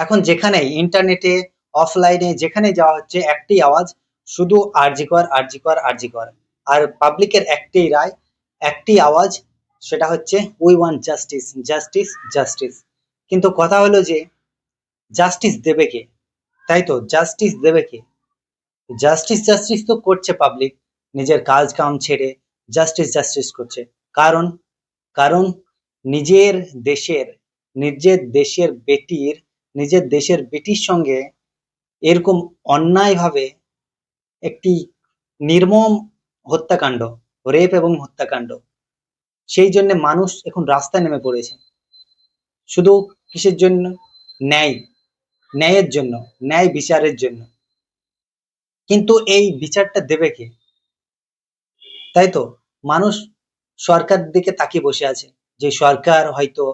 এখন যেখানে ইন্টারনেটে অফলাইনে যেখানে যাওয়া হচ্ছে, একটি আওয়াজ, শুধু আরজি কর আরজি কর আর পাবলিকের একটি রায়, একটি আওয়াজ, সেটা হচ্ছে we want justice justice justice কিন্তু কথা হলো যে জাস্টিস দেবে কে? তাই তো জাস্টিস দেবে কে? জাস্টিস জাস্টিস তো করছে পাবলিক নিজের কাজ কাম ছেড়ে জাস্টিস জাস্টিস করছে। কারণ কারণ নিজের দেশের নিজের দেশের বেটির নিজের দেশের বেটির সঙ্গে এরকম অন্যায়ভাবে একটি নির্মম হত্যাকাণ্ড, রেপ এবং হত্যাকাণ্ড, সেই জন্য মানুষ এখন রাস্তায় নেমে পড়েছে। শুধু কিসের জন্য? ন্যায়। ন্যায়ের জন্য, ন্যায় বিচারের জন্য। কিন্তু এই বিচারটা দেবে কে? তাই তো? মানুষ সরকার দিকে তাকিয়ে বসে আছে যে সরকার হয়তো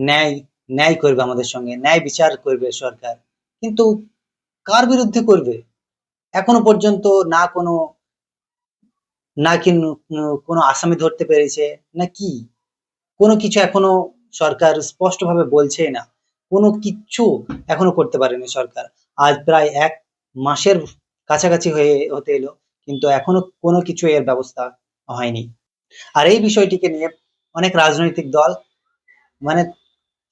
ন্যায় ন্যায় করবে আমাদের সঙ্গে, ন্যায় বিচার করবে সরকার। কিন্তু কার বিরুদ্ধে করবে? এখনও পর্যন্ত না কোনো, না কি কোনো আসামি ধরতে পেরেছে, না কি? কোনো কিছু এখনও সরকার স্পষ্টভাবে বলছে না। কোনো কিচ্ছু এখনও করতে পারেনি সরকার। আজ প্রায় এক মাসের কাছাকাছি হয়ে, হতে এলো, কিন্তু এখনও কোনো কিছু এর ব্যবস্থা হয়নি। আর এই বিষয়টিকে নিয়ে অনেক রাজনৈতিক দল মানে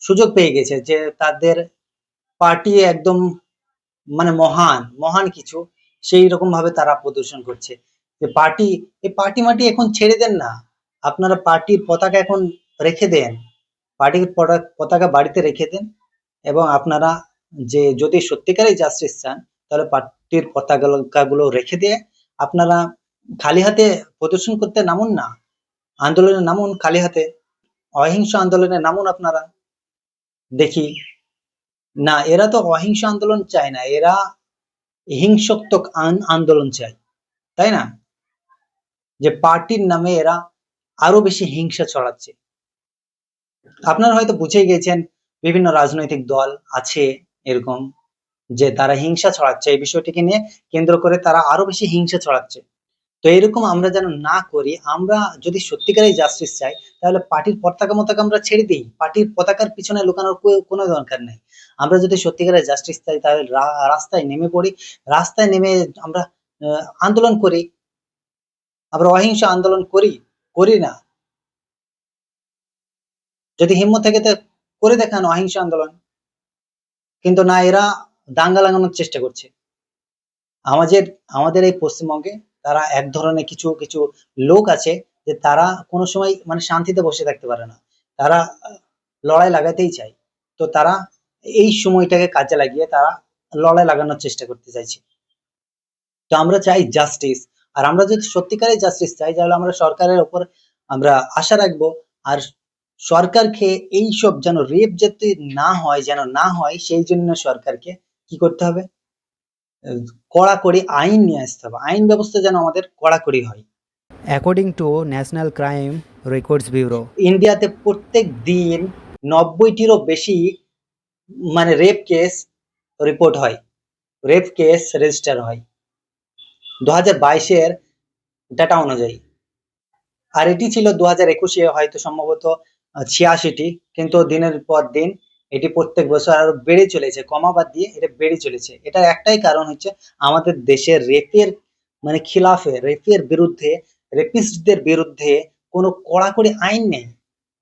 সুযোগ পেয়ে গেছে যে তাদের পার্টি একদম মানে মহান মহান কিছু, সেই রকম ভাবে তারা প্রদর্শন করছে। যে পার্টি এই পার্টি মাটি এখন ছেড়ে দেন না। আপনারা পার্টির পতাকা এখন রেখে দেন। পার্টির পতাকা বাড়িতে রেখে দেন এবং আপনারা যে, যদি সত্যিকারের জাস্টিস চান, তাহলে পার্টির পতাকাগুলো রেখে দিয়ে আপনারা খালি হাতে প্রদর্শন করতে নামুন না। আন্দোলনে নামুন, খালি হাতে। অহিংস আন্দোলনে নামুন আপনারা। দেখি, না, এরা তো অহিংস আন্দোলন চায় না, এরা হিংসাত্মক আন্দোলন চায়, তাই না? যে পার্টির নামে এরা আরও বেশি হিংসা ছড়াচ্ছে। আপনারা হয়তো বুঝে গেছেন, বিভিন্ন রাজনৈতিক দল আছে এরকম, যে তারা হিংসা ছড়াচ্ছে। এই বিষয়টিকে নিয়ে কেন্দ্র করে তারা আরও বেশি হিংসা ছড়াচ্ছে। তো এরকম আমরা যেন না করি, আমরা যদি সত্যিকারের জাস্টিস চাই, তাহলে পার্টির পতাকা মতাকা আমরা ছেড়ে দিই। পার্টির পতাকার পিছনে লুকানোর কোনো দরকার নেই। আমরা যদি সত্যিকারের জাস্টিস চাই, তাহলে রাস্তায় নেমে পড়ি। রাস্তায় নেমে আমরা আন্দোলন করি। আমরা অহিংস আন্দোলন করি করি না। যদি হিম্মত থেকে তো করে দেখান অহিংস আন্দোলন। কিন্তু না, এরা দাঙ্গা লাগানোর চেষ্টা করছে। আমাদের আমাদের এই পশ্চিমবঙ্গে তারা এক ধরনের কিছু কিছু লোক আছে যে তারা কোনো সময় মানে শান্তিতে বসে থাকতে পারে না। তারা লড়াই লাগাতেই চায়। তো তারা এই সময়টাকে কাজে লাগিয়ে তারা লড়াই লাগানোর চেষ্টা করতে চাইছে। তো আমরা চাই জাস্টিস আর আমরা যদি সত্যিকারের জাস্টিস চাই, তাহলে আমরা সরকারের উপর আমরা আশা রাখব। আর সরকারকে এইসব যেন রেপ যাতে না হয়, যেন না হয়, সেই জন্য সরকারকে কি করতে হবে? কড়াকড়ি আইন নিয়ে আসতে হবে। আইন ব্যবস্থা যেন আমাদের কড়াকড়ি হয়। According to national crime records bureau ইন্ডিয়াতে প্রত্যেক দিন নব্বইটিরও বেশি মানে রেপ কেস রিপোর্ট হয়। রেপ কেস রেজিস্টার হয়। দু হাজার বাইশের ডাটা অনুযায়ী। আর এটি ছিল দু হাজার একুশে হয়তো সম্ভবত ছিয়াশিটি কিন্তু দিনের পর দিন এটি প্রত্যেক বছর আরও বেড়ে চলেছে, কমা বাদ দিয়ে এটা বেড়ে চলেছে। এটার একটাই কারণ হচ্ছে আমাদের দেশের রেপের মানে খিলাফে, রেপের বিরুদ্ধে, রেপিস্টদের বিরুদ্ধে কোনো কড়াকড়ি আইন নেই।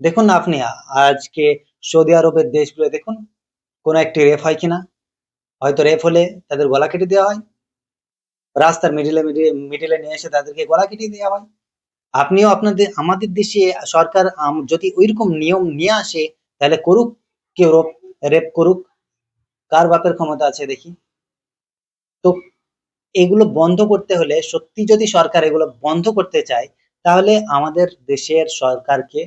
দেখুন না আপনি, আজকে সৌদি আরবের দেশগুলো, দেখুন, কোনো একটি রেপ হয় কিনা? হয়তো রেপ হলে তাদের গলা কেটে দেওয়া হয়। রাস্তার মিডিলে মিডিলে নিয়ে এসে তাদেরকে গলা কেটে দেওয়া হয়। আপনিও আপনাদের, আমাদের দেশে সরকার যদি ওইরকম নিয়ম নিয়ে আসে, তাহলে করুক। কেউ রেপ করুক, কার বাপের ক্ষমতা আছে দেখি। তো এগুলো বন্ধ করতে হলে সত্যি যদি সরকার এগুলো বন্ধ করতে চায়, তাহলে আমাদের দেশের সরকারকে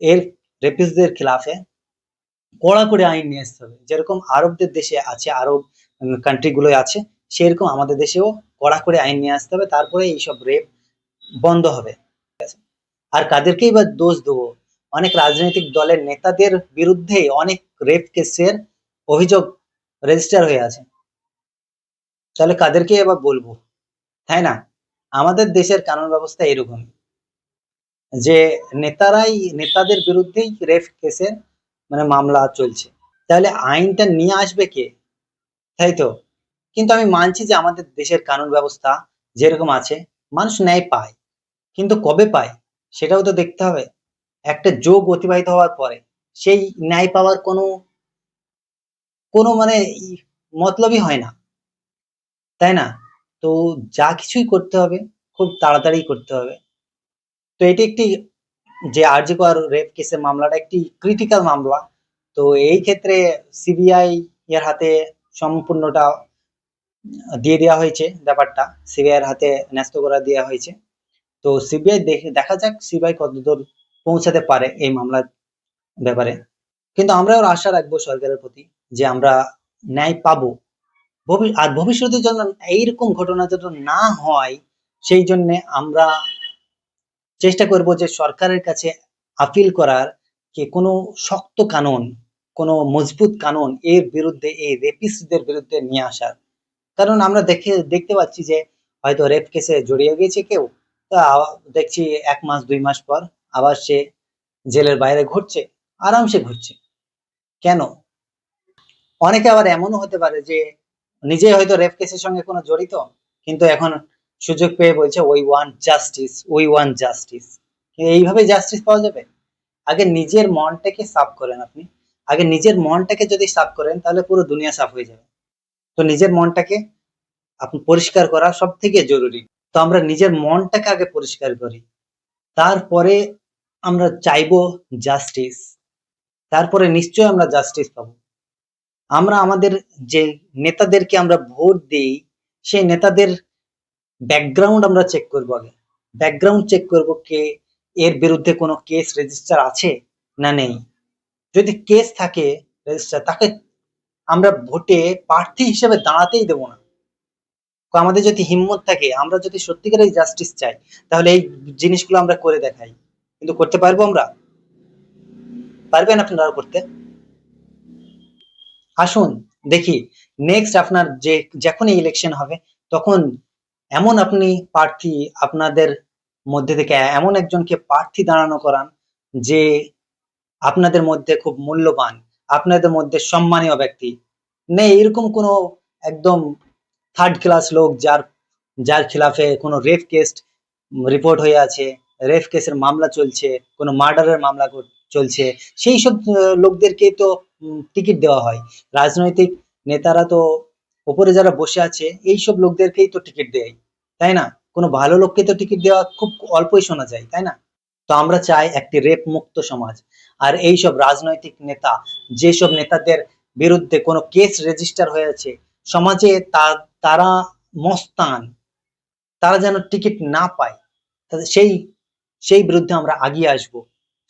এর রেপিসদের খিলাফে কড়া করে আইন নিয়ে আসতে হবে। যেরকম আরবদের দেশে আছে, আরব কান্ট্রিগুলো আছে, সেরকম আমাদের দেশেও কড়া করে আইন নিয়ে আসতে হবে। তারপরে এইসব রেপ বন্ধ হবে। আর কাদেরকেই বা দোষ দেবো? অনেক রাজনৈতিক দলের নেতাদের বিরুদ্ধে অনেক রেপ কেসের অভিযোগ রেজিস্টার হয়ে আছে। তাহলে কাদেরকে এবার বলব? তাই না? আমাদের দেশের কানুন ব্যবস্থা এরকম যে নেতারাই, নেতাদের বিরুদ্ধেই রেপ কেসের মানে মামলা চলছে। তাহলে আইনটা নিয়ে আসবে কে? তাই তো? কিন্তু আমি মানছি যে আমাদের দেশের কানুন ব্যবস্থা যেরকম আছে, মানুষ ন্যায় পায়। কিন্তু কবে পায়? সেটাও তো দেখতে হবে। একটা যোগ অতিবাহিত হওয়ার পরে সেই ন্যায় পাওয়ার কোনো কোনো মানে মতলবই হয় না। তাই না? তো যা কিছুই করতে হবে, খুব তাড়াতাড়ি করতে হবে। তো এটি একটি যে আরজিকর রেপ কেসের মামলাটা একটি ক্রিটিক্যাল মামলা। তো এই ক্ষেত্রে সিবিআই এর হাতে সম্পূর্ণটা দিয়ে দেওয়া হয়েছে ব্যাপারটা। সিবিআই এর হাতে ন্যস্ত করা দেওয়া হয়েছে। তো সিবিআই দেখে, দেখা যাক সিবিআই কতদূর পৌঁছাতে পারে এই মামলার ব্যাপারে। কিন্তু আমরাও আশা রাখব সরকারের প্রতি যে আমরা ন্যায় পাবো। আর ভবিষ্যতের জন্য এইরকম ঘটনা যেন না হয়, সেই জন্য আমরা চেষ্টা করব যে সরকারের কাছে আপিল করার যে কোনো শক্ত কানুন, কোনো মজবুত কানুন এর বিরুদ্ধে, এই রেপিস্টদের বিরুদ্ধে নিয়ে আসার। কারণ আমরা দেখে, দেখতে পাচ্ছি যে হয়তো রেপ কেসে জড়িয়ে গিয়েছে কেউ। তা দেখছি এক মাস, দুই মাস পর আবার সে জেলের বাইরে ঘুরছে, আরামসে ঘুরছে। কেন? অনেকে আবার এমনও হতে পারে যে নিজে হয়তো রেপ কেসের সঙ্গে কোনো জড়িত, কিন্তু এখন সুযোগ পেয়ে বলছে ওই ওয়ান জাস্টিস ওই ওয়ান জাস্টিস এইভাবে জাস্টিস পাওয়া যাবে? আগে নিজের মনটাকে সাফ করেন আপনি। আগে নিজের মনটাকে যদি সাফ করেন, তাহলে পুরো দুনিয়া সাফ হয়ে যাবে। তো নিজের মনটাকে আপনি পরিষ্কার করা সব থেকে জরুরি। তো আমরা নিজের মনটাকে আগে পরিষ্কার করি। তারপরে আমরা চাইব জাস্টিস তারপরে নিশ্চয়ই আমরা জাস্টিস পাবো। আমরা আমাদের যে নেতাদেরকে আমরা ভোট দিই, সেই নেতাদের ব্যাকগ্রাউন্ড আমরা চেক করব আগে। ব্যাকগ্রাউন্ড চেক করব কে এর বিরুদ্ধে কোনো কেস রেজিস্টার আছে না নেই। যদি কেস থাকে রেজিস্টার তাকে আমরা ভোটে প্রার্থী হিসেবে দাঁড়াতেই দেবো না। আমাদের যদি হিম্মত থাকে, আমরা যদি সত্যিকারের জাস্টিস চাই, তাহলে এই জিনিসগুলো আমরা করে দেখাই। কিন্তু করতে পারব আমরা? পারবেন আপনারা করতে? আসুন, দেখি। নেক্সট আপনার যে, যখনই ইলেকশন হবে, তখন এমন আপনি প্রার্থী আপনাদের মধ্যে থেকে, এমন একজনকে প্রার্থী দাঁড়ানো করান যে আপনাদের মধ্যে খুব মূল্যবান, আপনাদের মধ্যে সম্মানীয় ব্যক্তি। নেই, এরকম কোনো একদম থার্ড ক্লাস লোক যার যার খিলাফে কোনো রেপ কেস রিপোর্ট হয়ে আছে রেপ কেসের মামলা চলছে, কোনো মার্ডারের মামলা চলছে, সেই সব লোকদেরকে তো টিকিট দেওয়া হয়। রাজনৈতিক নেতারা তো ওপরে যারা বসে আছে, এই সব লোকদেরকেই তো টিকিট দেয়, তাই না? কোনো ভালো লোককে তো টিকিট দেওয়া খুব অল্পই শোনা যায়, তাই না? তো আমরা চাই একটি রেপ মুক্ত সমাজ। আর এই সব রাজনৈতিক নেতা যেসব নেতাদের বিরুদ্ধে কোনো কেস রেজিস্টার হয়েছে সমাজে তা- তারা মস্তান, তারা যেন টিকিট না পায় সেই সেই বিরুদ্ধে আমরা আগিয়ে আসব।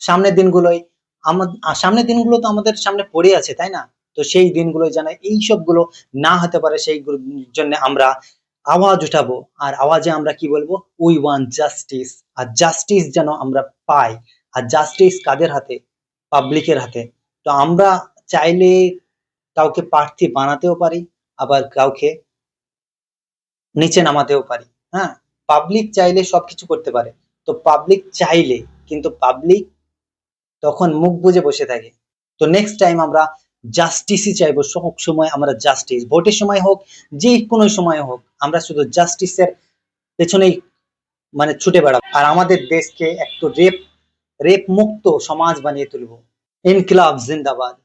সামনের দিনগুলোই আমার সামনের দিনগুলো তো আমাদের সামনে পড়ে আছে, তাই না? তো সেই দিনগুলো যেন এই সবগুলো না হতে পারে, সেই জন্য আমরা আওয়াজ উঠাবো। আর আওয়াজে আমরা কি বলব? উই ওয়ান জাস্টিস আর জাস্টিস যেন আমরা পাই। আর জাস্টিস কাদের হাতে? পাবলিকের হাতে। তো আমরা চাইলে কাউকে প্রার্থী বানাতেও পারি, আবার কাউকে নিচে নামাতেও পারি। হ্যাঁ? পাবলিক চাইলে সবকিছু করতে পারে। তো পাবলিক চাইলে, কিন্তু পাবলিক তখন মুখ বুজে বসে থাকে। তো নেক্সট টাইম আমরা জাস্টিসই চাইব সব সময় আমরা জাস্টিস ভোটের সময় হোক, যে কোনো সময় হোক, আমরা শুধু জাস্টিসের পেছনেই মানে ছুটে বেড়াবো। আর আমাদের দেশকে একটু রেপ রেপ মুক্ত সমাজ বানিয়ে তুলবো। ইনকিলাব, জিন্দাবাদ।